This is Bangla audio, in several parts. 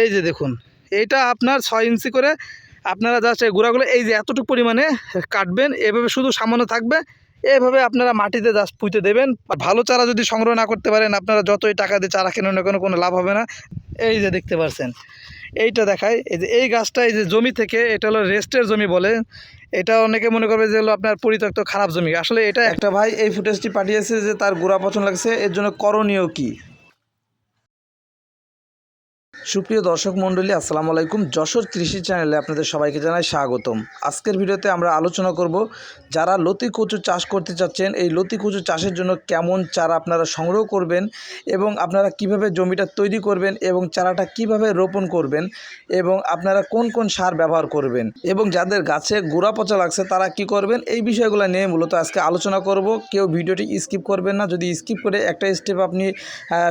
এই যে দেখুন এইটা আপনার ছয় ইঞ্চি করে আপনারা জাস্ট এই গুঁড়াগুলো এই যে এতটুকু পরিমাণে কাটবেন, এভাবে শুধু সামান্য থাকবে, এভাবে আপনারা মাটিতে জাস্ট পুঁতে দেবেন। ভালো চারা যদি সংগ্রহ না করতে পারেন, আপনারা যতই টাকা দিয়ে চারা কেনেন না কোনো কোনো লাভ হবে না। এই যে দেখতে পাচ্ছেন এইটা দেখায় এই যে এই গাছটা এই যে জমি থেকে, এটা হলো রেস্টের জমি বলে। এটা অনেকে মনে করবে যে হলো আপনার পরিত্যক্ত খারাপ জমি। আসলে এটা একটা ভাই এই ফুটেজটি পাঠিয়েছে যে তার গোড়া পছন্দ লাগছে, এর জন্য করণীয় কি? সুপ্রিয় দর্শক মণ্ডলী, আসসালামু আলাইকুম। যশোর কৃষি চ্যানেলে আপনাদের সবাইকে জানাই স্বাগতম। আজকের ভিডিওতে আমরা আলোচনা করব যারা লতি কচু চাষ করতে চাচ্ছেন, এই লতি কচু চাষের জন্য কেমন চারা আপনারা সংগ্রহ করবেন এবং আপনারা কীভাবে জমিটা তৈরি করবেন এবং চারাটা কীভাবে রোপণ করবেন এবং আপনারা কোন কোন সার ব্যবহার করবেন এবং যাদের গাছে গোড়া পচা লাগছে তারা কি করবেন, এই বিষয়গুলো নিয়ে মূলত আজকে আলোচনা করব। কেউ ভিডিওটি স্কিপ করবেন না। যদি স্কিপ করে একটা স্টেপ আপনি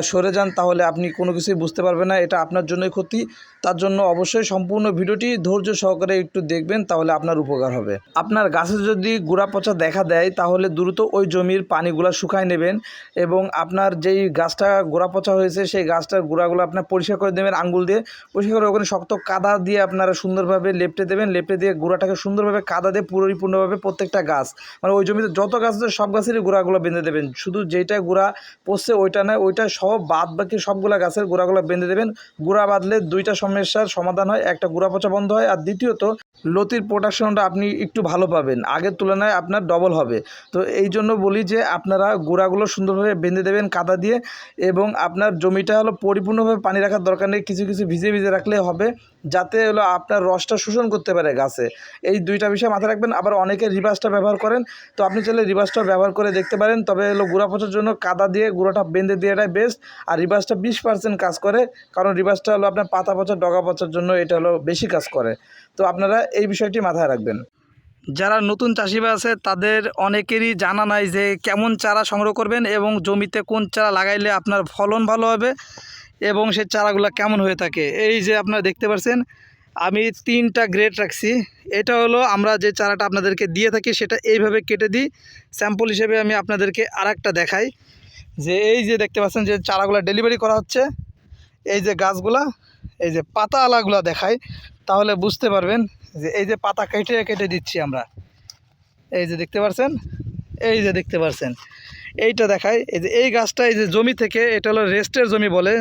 সরে যান তাহলে আপনি কোনো কিছুই বুঝতে পারবেন না। এটা আপনার জন্যই ক্ষতি। তার জন্য অবশ্যই সম্পূর্ণ ভিডিওটি ধৈর্য সহকারে একটু দেখবেন, তাহলে আপনার উপকার হবে। আপনার গাছে যদি গোড়া পচা দেখা দেয়, তাহলে দ্রুত ওই জমির পানিগুলো শুকায় নেবেন এবং আপনার যেই গাছটা গোড়া পচা হয়েছে, সেই গাছটার গোড়াগুলো আপনার পরিষ্কার করে দেবেন আঙ্গুল দিয়ে। পরিষ্কার করে ওখানে শক্ত কাদা দিয়ে আপনারা সুন্দরভাবে লেপটে দেবেন, লেপটে দিয়ে গোড়াটাকে সুন্দরভাবে কাদা দিয়ে পরিপূর্ণভাবে প্রত্যেকটা গাছ মানে ওই জমিতে যত গাছ আছে সব গাছেরই গোড়াগুলো বেঁধে দেবেন। শুধু যেইটা গোড়া পড়ছে ওইটা নয়, ওইটা সব বাদ বাকি সবগুলা গাছের গোড়াগুলো বেঁধে দেবেন। গোড়া বাঁধলে দুইটা সমস্যার সমাধান হয়, একটা গোড়া পচা বন্ধ হয় আর দ্বিতীয়ত লতির প্রোডাকশনটা আপনি একটু ভালো পাবেন। আগের তুলনায় আপনার ডবল হবে। তো এই জন্য বলি যে আপনারা গোড়াগুলো সুন্দরভাবে বেঁধে দেবেন কাদা দিয়ে এবং আপনার জমিটা হলো পরিপূর্ণভাবে পানি রাখার দরকার নেই, কিছু কিছু ভিজে ভিজে রাখলে হবে যাতে হলো আপনার রসটা শোষণ করতে পারে গাছে। এই দুইটা বিষয় মাথায় রাখবেন। আবার অনেকে রিভার্সটা ব্যবহার করেন। তো আপনি চাইলে রিভার্সটা ব্যবহার করে দেখতে পারেন। তবে হলো গুঁড়া পচার জন্য কাদা দিয়ে, গুঁড়োটা বেঁধে দেওয়াটাই বেস্ট আর রিভার্সটা বিশ পার্সেন্ট কাজ করে। কারণ রিভার্সটা হলো আপনার পাতা পচা, ডগা পচার জন্য এটা হলো বেশি কাজ করে। তো আপনারা এই বিষয়টি মাথায় রাখবেন। যারা নতুন চাষিবা আছে, তাদের অনেকেরই জানা নাই যে কেমন চারা সংগ্রহ করবেন এবং জমিতে কোন চারা লাগাইলে আপনার ফলন ভালো হবে এবং সেই চারাগুলো কেমন হয়ে থাকে। এই যে আপনারা দেখতে পাচ্ছেন আমি তিনটা গ্রেড রাখছি। এটা হলো আমরা যে চারাটা আপনাদেরকে দিয়ে থাকি, সেটা এইভাবে কেটে দিই। স্যাম্পল হিসেবে আমি আপনাদেরকে আর দেখাই। যে এই যে দেখতে পাচ্ছেন যে চারাগুলো ডেলিভারি করা হচ্ছে। এই যে গাছগুলা, এই যে পাতা আলাগুলা দেখাই, তাহলে বুঝতে পারবেন যে এই যে পাতা কেটে কেটে দিচ্ছি আমরা। এই যে দেখতে পাচ্ছেন এই যে দেখতে পাচ্ছেন এইটা দেখায় এই যে এই গাছটা এই যে জমি থেকে, এটা হলো রেস্টের জমি বলে।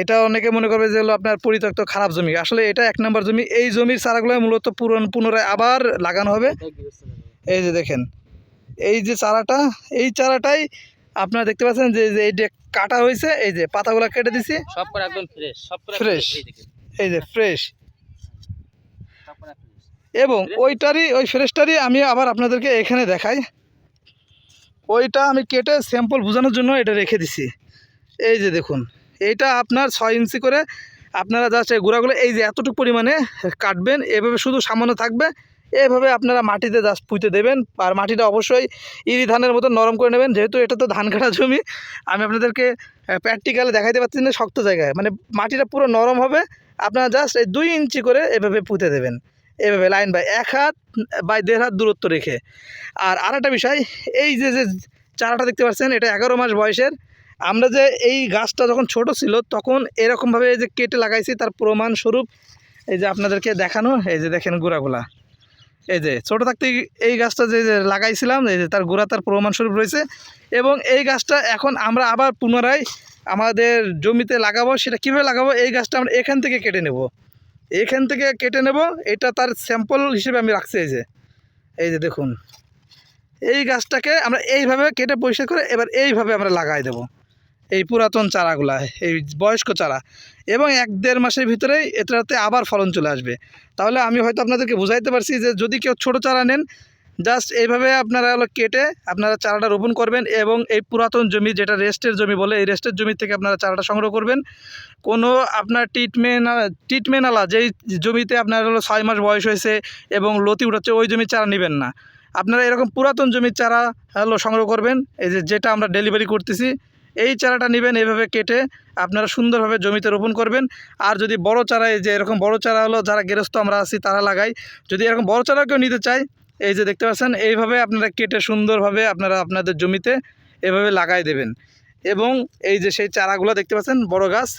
এটা অনেকে মনে করবে যে হলো আপনার পরিত্যক্ত খারাপ জমি। আসলে এটা এক নম্বর জমি। এই জমির চারাগুলো মূলত পুরন পুনরায় আবার লাগানো হবে। এই যে দেখেন, এই যে চারাটা, এই চারাটাই আপনারা দেখতে পাচ্ছেন যে এই যে কাটা হয়েছে এই যে পাতাগুলো কেটে দিছি। সব করে একদম ফ্রেশ সব করে Fresh। এই যে ফ্রেশ। এবং ওইটারই ওই ফ্রেশটারই আমি আবার আপনাদেরকে এখানে দেখাই। ওইটা আমি কেটে স্যাম্পল বোঝানোর জন্য এটা রেখে দিছি। এই যে দেখুন এইটা আপনার ছয় ইঞ্চি করে আপনারা জাস্ট এই গুঁড়াগুলো এই যে এতটুকু পরিমাণে কাটবেন এভাবে শুধু সামান্য থাকবে। এভাবে আপনারা মাটিতে জাস্ট পুঁতে দেবেন। আর মাটিটা অবশ্যই ইরি ধানের মতো নরম করে নেবেন। যেহেতু এটা তো ধান কাটা জমি, আমি আপনাদেরকে প্র্যাকটিক্যালে দেখাইতে পারছি না শক্ত জায়গায়। মানে মাটিটা পুরো নরম হবে, আপনারা জাস্ট এই দুই ইঞ্চি করে এভাবে পুঁতে দেবেন। এভাবে লাইন বাই এক হাত বাই দেড় হাত দূরত্ব রেখে। আর আরেকটা বিষয়, এই যে যে চারাটা দেখতে পাচ্ছেন, এটা এগারো মাস বয়সের। আমরা যে এই গাছটা যখন ছোট ছিল, তখন এরকমভাবে এই যে কেটে লাগাইছি, তার প্রমাণস্বরূপ এই যে আপনাদেরকে দেখানো, এই যে দেখেন গোড়াগুলা। এই যে, ছোটো থাকতে এই গাছটা যে লাগাইছিলাম, এই যে তার গোড়া তার প্রমাণস্বরূপ রয়েছে এবং এই গাছটা এখন আমরা আবার পুনরায় আমাদের জমিতে লাগাবো। সেটা কীভাবে লাগাবো? এই গাছটা আমরা এখান থেকে কেটে নেব। এখান থেকে কেটে নেব। এটা তার স্যাম্পল হিসেবে আমি রাখছি, এই যে। এই যে দেখুন, এই গাছটাকে আমরা এইভাবে কেটে পরিষ্কার করে এবার এইভাবে আমরা লাগাই দেব। এই পুরাতন চারাগুলা, এই বয়স্ক চারা। এবং এক দেড় মাসের ভিতরেই এটাতে আবার ফলন চলে আসবে। তাহলে আমি হয়তো আপনাদেরকে বুঝাইতে পারছি যে যদি কেউ ছোট চারা নেন জাস্ট এইভাবে আপনারা হলো কেটে আপনারা চারাটা রোপণ করবেন এবং এই পুরাতন জমি যেটা রেস্টের জমি বলে, এই রেস্টের জমি থেকে আপনারা চারাটা সংগ্রহ করবেন। কোনো আপনার ট্রিটমেন্ট ট্রিটমেন্ট আলা যেই জমিতে আপনার হলো ছয় মাস বয়স হয়েছে এবং লতি উঠাচ্ছে, ওই জমির চারা নেবেন না। আপনারা এরকম পুরাতন জমির চারা হলো সংগ্রহ করবেন। এই যে যেটা আমরা ডেলিভারি করতেছি এই চারাটা নেবেন এইভাবে কেটে আপনারা সুন্দরভাবে জমিতে রোপণ করবেন। আর যদি বড় চারা, এই যে এরকম বড় চারা হলো, যারা গেরস্ত আমরা আছি, তারা লাগাই। যদি এরকম বড় চারা কেউ নিতে চায়, এই যে দেখতে পাচ্ছেন, এইভাবে আপনারা কেটে সুন্দরভাবে আপনারা আপনাদের জমিতে এভাবে লাগাই দেবেন। এবং এই যে সেই চারাগুলো দেখতে পাচ্ছেন, বড় গাছ,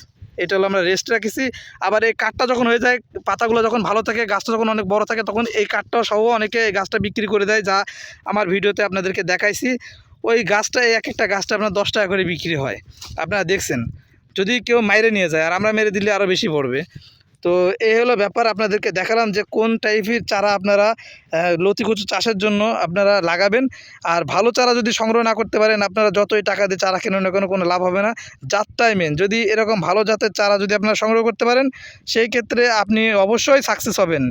এটা হলো আমরা রেস্ট রাখেছি। আবার এই কাঠটা যখন হয়ে যায়, পাতাগুলো যখন ভালো থাকে, গাছটা যখন অনেক বড় থাকে, তখন এই কাঠটা সহ অনেকে এই গাছটা বিক্রি করে দেয়, যা আমার ভিডিওতে আপনাদেরকে দেখাইছি। ওই গাছটা এক একটা গাছটা আপনার দশ টাকা করে বিক্রি হয়। আপনারা দেখছেন, যদি কেউ মাইরে নিয়ে যায়, আর আমরা মেরে দিলে আরও বেশি পড়বে। তো এই হলো ব্যাপার আপনাদেরকে দেখালাম যে কোন টাইপের চারা আপনারা আহ, লতি কচু চাষের জন্য আপনারা লাগাবেন। আর ভালো চারা যদি সংগ্রহ না করতে পারেন আপনারা যতই টাকা দিয়ে চারা কেনেন না কেন কোনো লাভ হবে না। জাতটাই মেন যদি এরকম ভালো জাতের চারা যদি আপনারা সংগ্রহ করতে পারেন সেই ক্ষেত্রে আপনি অবশ্যই সাকসেস হবেন।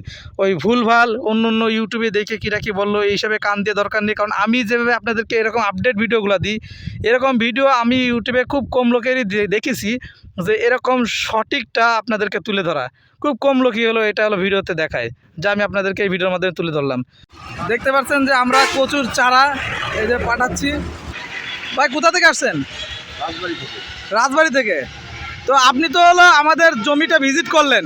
ওই ভুলভাল অন্য অন্য ইউটিউবে দেখে কিরা কি বলল এই হিসাবে কান দিয়ে দরকার নেই। কারণ আমি যেভাবে আপনাদেরকে এরকম আপডেট ভিডিওগুলো দিই এরকম ভিডিও আমি ইউটিউবে খুব কম লোকেরই দেখেছি যে এরকম সঠিকটা আপনাদেরকে তুলে ধরা। খুব কম লোকই হলো এটা হলো ভিডিওতে দেখায় যা আমি আপনাদেরকে এই ভিডিওর মাধ্যমে তুলে ধরলাম। দেখতে পাচ্ছেন যে আমরা কচুর চারা এই যে পাঠাচ্ছি। ভাই কোথা থেকে আসছেন? রাজবাড়ি থেকে। তো আপনি তো হলো আমাদের জমিটা ভিজিট করলেন।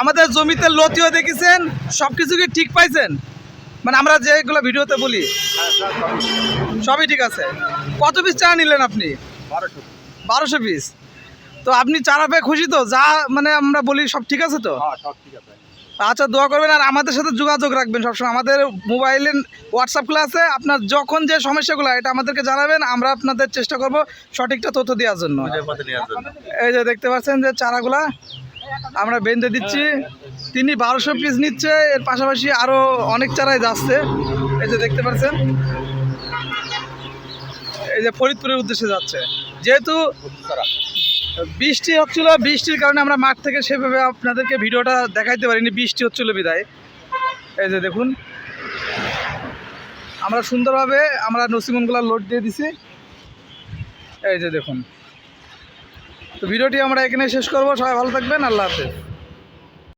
আমাদের জমিতে লতিও দেখেছেন সব কিছু কি ঠিক পাইছেন? মানে আমরা যেগুলো ভিডিওতে বলি সবই ঠিক। আছে। কত পিস চারা নিলেন আপনি? বারোশো। পিস তো আপনি চারা পেয়ে খুশি তো? যা মানে আমরা বলি সব ঠিক আছে তো? আচ্ছা দোয়া করবেন আর আমাদের সাথে যোগাযোগ রাখবেন সবসময়। আমাদের মোবাইলে হোয়াটসঅ্যাপ আছে আপনার যখন যে সমস্যাগুলো এটা আমাদেরকে জানাবেন। আমরা আপনাদের চেষ্টা করব সঠিকটা তথ্য দেওয়ার জন্য। এই যে দেখতে পাচ্ছেন যে চারাগুলা আমরা বেঁধে দিচ্ছি। তিনি বারোশো পিস নিচ্ছে এর পাশাপাশি আরও অনেক চারাই যাচ্ছে। এই যে দেখতে পাচ্ছেন। এই যে ফরিদপুরের উদ্দেশ্যে যাচ্ছে। যেহেতু বৃষ্টি হচ্ছিল, বৃষ্টির কারণে আমরা মাঠ থেকে সেভাবে আপনাদেরকে ভিডিওটা দেখাইতে পারিনি, বৃষ্টি হচ্ছিল বিদায়। এই যে দেখুন, আমরা সুন্দরভাবে আমরা নসিমনগুলা লোড দিয়ে দিছি। এই যে দেখুন, তো ভিডিওটি আমরা এখানে শেষ করব, সবাই ভালো থাকবেন, আল্লাহ হাফেজ।